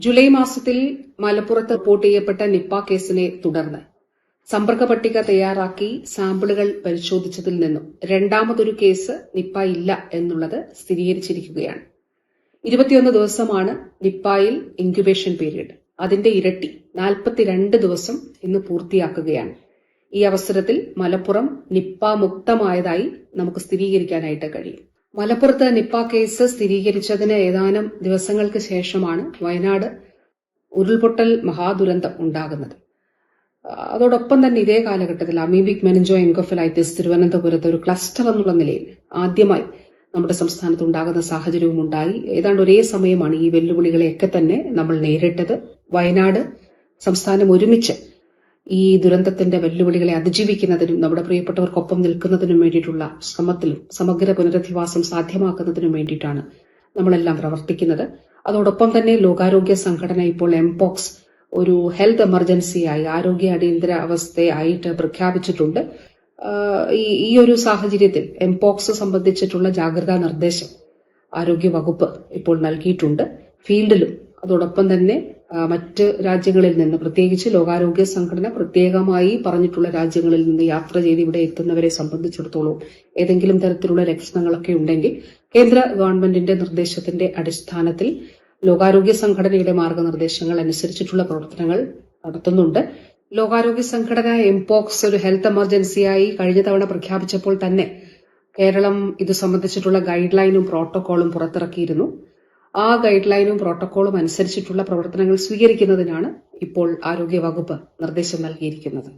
July മാസത്തിൽ മലപ്പുറത്ത് report ചെയ്യപ്പെട്ട നിപ്പ കേസിനെ തുടർന്ന് സമ്പർക്ക പട്ടിക തയ്യാറാക്കി സാമ്പിളുകൾ പരിശോധിച്ചതിൽ നിന്നും രണ്ടാമതൊരു കേസ് നിപ്പ ഇല്ല എന്നുള്ളത് സ്ഥിരീകരിച്ചിരിക്കുകയാണ്. ഇരുപത്തിയൊന്ന് ദിവസമാണ് നിപ്പായിൽ ഇൻക്യുബേഷൻ പീരീഡ്. അതിന്റെ ഇരട്ടി നാൽപ്പത്തിരണ്ട് ദിവസം ഇന്ന് പൂർത്തിയാക്കുകയാണ്. ഈ അവസരത്തിൽ മലപ്പുറം നിപ്പ മുക്തമായതായി നമുക്ക് സ്ഥിരീകരിക്കാനായിട്ട് കഴിയും. മലപ്പുറത്ത് നിപ്പ കേസ് സ്ഥിരീകരിച്ചതിന് ഏതാനും ദിവസങ്ങൾക്ക് ശേഷമാണ് വയനാട് ഉരുൾപൊട്ടൽ മഹാദുരന്തം ഉണ്ടാകുന്നത്. അതോടൊപ്പം തന്നെ ഇതേ കാലഘട്ടത്തിൽ അമീബിക് മെനഞ്ചോ എൻകോഫലൈറ്റിസ് തിരുവനന്തപുരത്ത് ഒരു ക്ലസ്റ്റർ എന്നുള്ള നിലയിൽ ആദ്യമായി നമ്മുടെ സംസ്ഥാനത്ത് ഉണ്ടാകുന്ന സാഹചര്യവും ഉണ്ടായി. ഏതാണ്ട് ഒരേ സമയമാണ് ഈ വെല്ലുവിളികളെയൊക്കെ തന്നെ നമ്മൾ നേരിട്ടത്. വയനാട് സംസ്ഥാനം ഒരുമിച്ച് ഈ ദുരന്തത്തിന്റെ വെല്ലുവിളികളെ അതിജീവിക്കുന്നതിനും നമ്മുടെ പ്രിയപ്പെട്ടവർക്കൊപ്പം നിൽക്കുന്നതിനും വേണ്ടിയിട്ടുള്ള ശ്രമത്തിലും സമഗ്ര പുനരധിവാസം സാധ്യമാക്കുന്നതിനും വേണ്ടിയിട്ടാണ് നമ്മളെല്ലാം പ്രവർത്തിക്കുന്നത്. അതോടൊപ്പം തന്നെ ലോകാരോഗ്യ സംഘടന ഇപ്പോൾ എംപോക്സ് ഒരു ഹെൽത്ത് എമർജൻസിയായി ആരോഗ്യ അടിയന്തര അവസ്ഥയായിട്ട് പ്രഖ്യാപിച്ചിട്ടുണ്ട്. ഈ ഈ ഒരു സാഹചര്യത്തിൽ എംപോക്സ് സംബന്ധിച്ചിട്ടുള്ള ജാഗ്രതാ നിർദ്ദേശം ആരോഗ്യ വകുപ്പ് ഇപ്പോൾ നൽകിയിട്ടുണ്ട്. ഫീൽഡിലും അതോടൊപ്പം തന്നെ മറ്റ് രാജ്യങ്ങളിൽ നിന്ന് പ്രത്യേകിച്ച് ലോകാരോഗ്യ സംഘടന പ്രത്യേകമായി പറഞ്ഞിട്ടുള്ള രാജ്യങ്ങളിൽ നിന്ന് യാത്ര ചെയ്ത് ഇവിടെ എത്തുന്നവരെ സംബന്ധിച്ചിടത്തോളം ഏതെങ്കിലും തരത്തിലുള്ള ലക്ഷണങ്ങളൊക്കെ ഉണ്ടെങ്കിൽ കേന്ദ്ര ഗവൺമെന്റിന്റെ നിർദ്ദേശത്തിന്റെ അടിസ്ഥാനത്തിൽ ലോകാരോഗ്യ സംഘടനയുടെ മാർഗനിർദ്ദേശങ്ങൾ അനുസരിച്ചിട്ടുള്ള പ്രവർത്തനങ്ങൾ നടത്തുന്നുണ്ട്. ലോകാരോഗ്യ സംഘടന എംപോക്സ് ഒരു ഹെൽത്ത് എമർജൻസിയായി കഴിഞ്ഞ തവണ പ്രഖ്യാപിച്ചപ്പോൾ തന്നെ കേരളം ഇത് സംബന്ധിച്ചിട്ടുള്ള ഗൈഡ് ലൈനും പ്രോട്ടോകോളും പുറത്തിറക്കിയിരുന്നു. ആ ഗൈഡ് ലൈനും പ്രോട്ടോകോളും അനുസരിച്ചിട്ടുള്ള പ്രവർത്തനങ്ങൾ സ്വീകരിക്കുന്നതിനാണ് ഇപ്പോൾ ആരോഗ്യ വകുപ്പ് നിർദ്ദേശം നൽകിയിരിക്കുന്നത്.